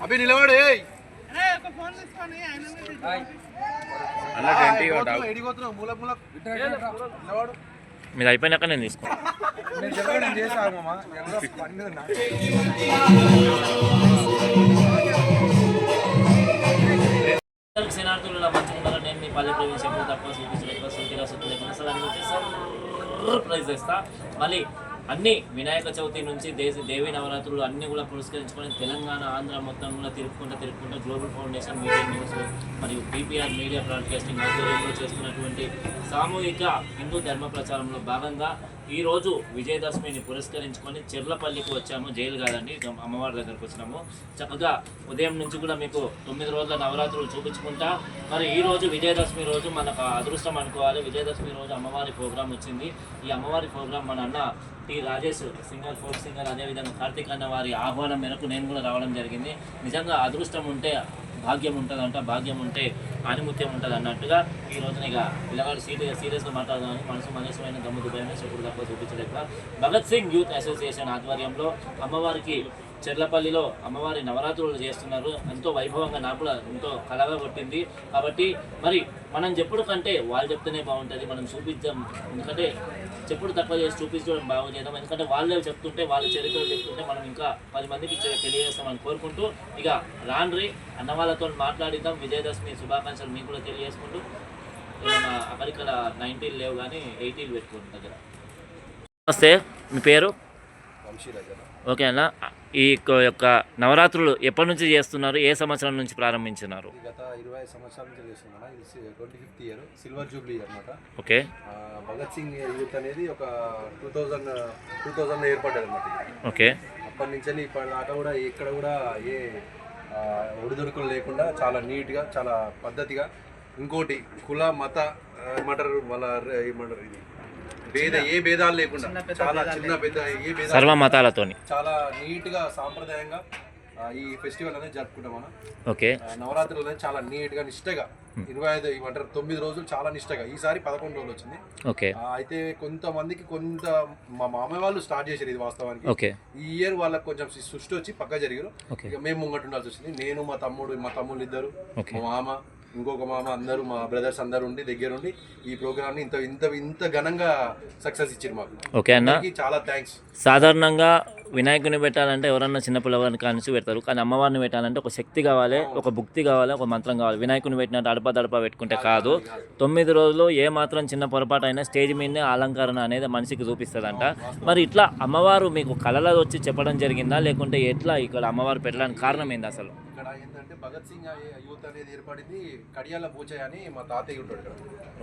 అభి నిలబడు. మీరు అయిపోయినాక నేను తీసుకో. నేను చెప్పాను, నేను చేశాను మామ. ఎవరో పని మీద నా- శనార్థులు మంచిగా నేను మీ పల్లె ప్రవేశం అసలు అని వచ్చి సర్ప్రైజ్ చేస్తా మళ్ళీ అన్ని వినాయక చవితి నుంచి దేశ దేవి నవరాత్రులు అన్ని కూడా పురస్కరించుకొని తెలంగాణ ఆంధ్ర మొత్తం కూడా తిరుపుకుంటూ తిరుపుకుంటూ గ్లోబల్ ఫౌండేషన్ మీడియా న్యూస్ మరియు పీపీఆర్ మీడియా బ్రాడ్కాస్టింగ్ ఆధ్వర్యంలో చేస్తున్నటువంటి సామూహిక హిందూ ధర్మ ప్రచారంలో భాగంగా ఈ రోజు విజయదశమిని పురస్కరించుకొని చెర్లపల్లికి వచ్చాము. జైలు కాదండి అమ్మవారి దగ్గరకు వచ్చినాము. చక్కగా ఉదయం నుంచి కూడా మీకు తొమ్మిది రోజుల నవరాత్రులు చూపించుకుంటా. మరి ఈ రోజు విజయదశమి రోజు మనకు అదృష్టం అనుకోవాలి. విజయదశమి రోజు అమ్మవారి ప్రోగ్రాం వచ్చింది. ఈ అమ్మవారి ప్రోగ్రాం మన అన్న T Rajesh singer folk singer అదేవిధంగా కార్తీక్ అన్న వారి ఆహ్వానం మేరకు నేను కూడా రావడం జరిగింది. నిజంగా అదృష్టం ఉంటే భాగ్యం ఉంటుందంట భాగ్యం ఉంటే ఆనిముత్యం ఉంటుంది అన్నట్టుగా ఈ రోజున ఇక పిల్లగాడు సీరియస్ సీరియస్గా మాట్లాడదామని మనసు మనసుమైన గమ్ము దుబాయ్ని చెప్పుడు తప్ప చూపించలేక. భగత్ సింగ్ యూత్ అసోసియేషన్ ఆధ్వర్యంలో అమ్మవారికి చెర్లపల్లిలో అమ్మవారి నవరాత్రులు చేస్తున్నారు. ఎంతో వైభవంగా నాకు కూడా ఎంతో కలగా కొట్టింది. కాబట్టి మరి మనం చెప్పుడు కంటే వాళ్ళు చెప్తేనే బాగుంటుంది. మనం చూపించాం ఎందుకంటే చెప్పుడు తక్కువ చేసి చూపించడం బాగు చేద్దాం ఎందుకంటే వాళ్ళే చెప్తుంటే వాళ్ళ చరిత్రలు చెప్తుంటే మనం ఇంకా పది మందికి తెలియజేస్తామని కోరుకుంటూ ఇక రాండ్రి అన్న వాళ్ళతో మాట్లాడిద్దాం. విజయదశమి శుభాకాంక్షలు మీకు కూడా తెలియజేసుకుంటూ ఏమైనా అక్కడిక్కడ నైన్టీన్ లేవు కానీ ఎయిటీన్ పెట్టుకోండి దగ్గర. నమస్తే. మీ పేరు? ఓకే అన్న. ఈ యొక్క- నవరాత్రులు ఎప్పటి నుంచి చేస్తున్నారు? ఏ సంవత్సరం నుంచి ప్రారంభించినారు? గత ఇరవై సంవత్సరాల నుంచి చేస్తున్నాను ఇది twenty fifth year silver jubilee అనమాట ఓకే. భగత్ సింగ్ యూత్ అనేది ఒక టూ థౌజండ్ టూ థౌజండ్ ఏర్పడ్డది అనమాట ఓకే. అప్పటి నుంచి ఇప్పటిదాకా కూడా ఎక్కడ కూడా ఏ ఒడిదుడుకులు లేకుండా చాలా నీట్గా చాలా పద్ధతిగా ఇంకోటి కుల మత ఏమంటారు వాళ్ళ ఏమంటారు ఇది? భేద ఏ భేదాలు లేకుండా. చాలా చిన్న పెద్ద ఏ భేదాలు సర్వ మతాలతోని. చాలా నీట్గా సాంప్రదాయంగా ఈ ఫెస్టివల్ అనేది జరుపుకుంటాం మనం. ఓకే. ఆ, నవరాత్రులు అనేది చాలా నీట్గా నిష్టగా. ఇరవై ఐదు ఏమంటారు తొమ్మిది రోజులు చాలా నిష్టగా. ఈసారి పదకొండు రోజులు వచ్చింది. ఓకే. అయితే కొంతమందికి కొంత మా మామయ్య వాళ్ళు స్టార్ట్ చేశారు ఇది వాస్తవానికి. ఓకే. ఈ ఇయర్ వాళ్ళకి కొంచెం సృష్టి వచ్చి పక్క జరిగారు. ఇక మేము ముంగట ఉండాల్సి వచ్చింది. నేను మా తమ్ముడు మా తమ్ముళ్ళు ఇద్దరు మా మామ ఇంకొక మామ అందరూ మా బ్రదర్స్ అందరూ ఉండి దగ్గర ఉండి ఈ ప్రోగ్రామ్ని ఇంత ఇంత ఇంత ఘనంగా సక్సెస్ ఇచ్చారు మాకు. ఓకే అన్న. చాలా థ్యాంక్స్ సాధారణంగా వినాయకుని పెట్టాలంటే ఎవరన్నా చిన్నపిల్లవారిని కానించి పెడతారు. కానీ అమ్మవారిని పెట్టాలంటే ఒక శక్తి కావాలి ఒక భుక్తి కావాలి ఒక మంత్రం కావాలి. వినాయకుని పెట్టినట్టు అడప దడప పెట్టుకుంటే కాదు. తొమ్మిది రోజులు ఏ మాత్రం చిన్న పొరపాటు అయినా స్టేజ్ మీదనే అలంకరణ అనేది మనిషికి చూపిస్తుందంట. మరి ఇట్లా అమ్మవారు మీకు కళలో వచ్చి చెప్పడం జరిగిందా? లేకుంటే ఎట్లా ఇక్కడ అమ్మవారు పెట్టడానికి కారణం ఏంది అసలు? ఇక్కడ ఏంటంటే భగత్ సింగ్ యూత్ అనేది ఏర్పడింది కడియాల పూచయ్య అని మా తాతయ్య ఉంటాడు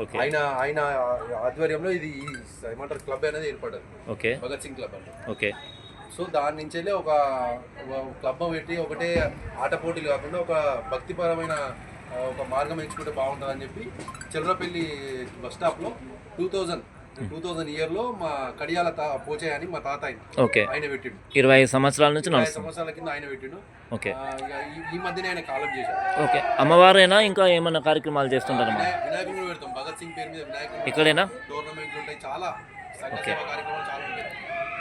ఇక్కడ. ఆయన ఆయన ఆధ్వర్యంలో ఇది ఏమంటారు క్లబ్ అనేది ఏర్పడ్డది. ఓకే. భగత్ సింగ్ క్లబ్ అంటే. ఓకే. సో దాని నుంచి ఒక క్లబ్ పెట్టి ఒకటే ఆట పోటీలు కాకుండా ఒక భక్తిపరమైన ఒక మార్గం ఎంచుకుంటే బాగుంటుందని చెప్పి చిల్లరపల్లి బస్ స్టాప్లో టూ థౌజండ్ టూ థౌజండ్ ఇయర్లో మా కడియాల తా పోచయ్య అని మా తాత ఆయన. ఓకే. ఆయన పెట్టిండు. ఇరవై ఐదు సంవత్సరాల నుంచి ఇరవై సంవత్సరాల కింద ఆయన పెట్టిండు. ఓకే. ఈ- మధ్యనే ఆయన కాలం చేశాడు. ఓకే. అమ్మవారైనా ఇంకా ఏమైనా కార్యక్రమాలు చేస్తుంటారమ్మా? వినాయ- వినాయకుడిని కూడా పెడతాం. భగత్ సింగ్ పేరు మీద వినాయకుడు ఇక్కడేనా టోర్నమెంట్లు ఉంటాయి చాలా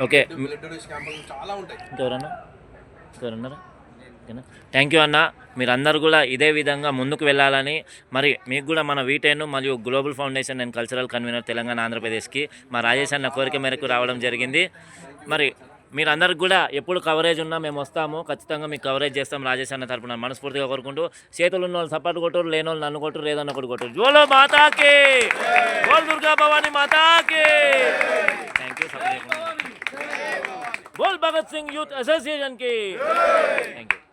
ఓకే. ఉంటాయి. ఇంకెవరన్నా? ఇంకెవరన్నారా? ఓకేనా థ్యాంక్ యూ అన్న. మీరందరూ కూడా ఇదే విధంగా ముందుకు వెళ్ళాలని. మరి మీకు కూడా మన వీటెన్ మరియు global foundation and cultural convener Telangana ఆంధ్రప్రదేశ్కి మా రాజేష్ అన్న కోరిక మేరకు రావడం జరిగింది. మరి మీరందరికి కూడా ఎప్పుడు కవరేజ్ ఉన్నా మేము వస్తాము. ఖచ్చితంగా మీకు కవరేజ్ చేస్తాం రాజేష్ అన్న తరపున. మనస్ఫూర్తిగా కోరుకుంటూ చేతులు ఉన్న వాళ్ళు సపోర్ట్ కొట్టరు లేని వాళ్ళు నన్ను కొట్టరు లేదన్న ఒకటి కొట్టరు. జోలో మాతాకి! బోల్ దుర్గా భవాని మాతాకి థ్యాంక్ యూ బోల్ భగత్ సింగ్ యూత్ అసోసియేషన్కి థ్యాంక్ యూ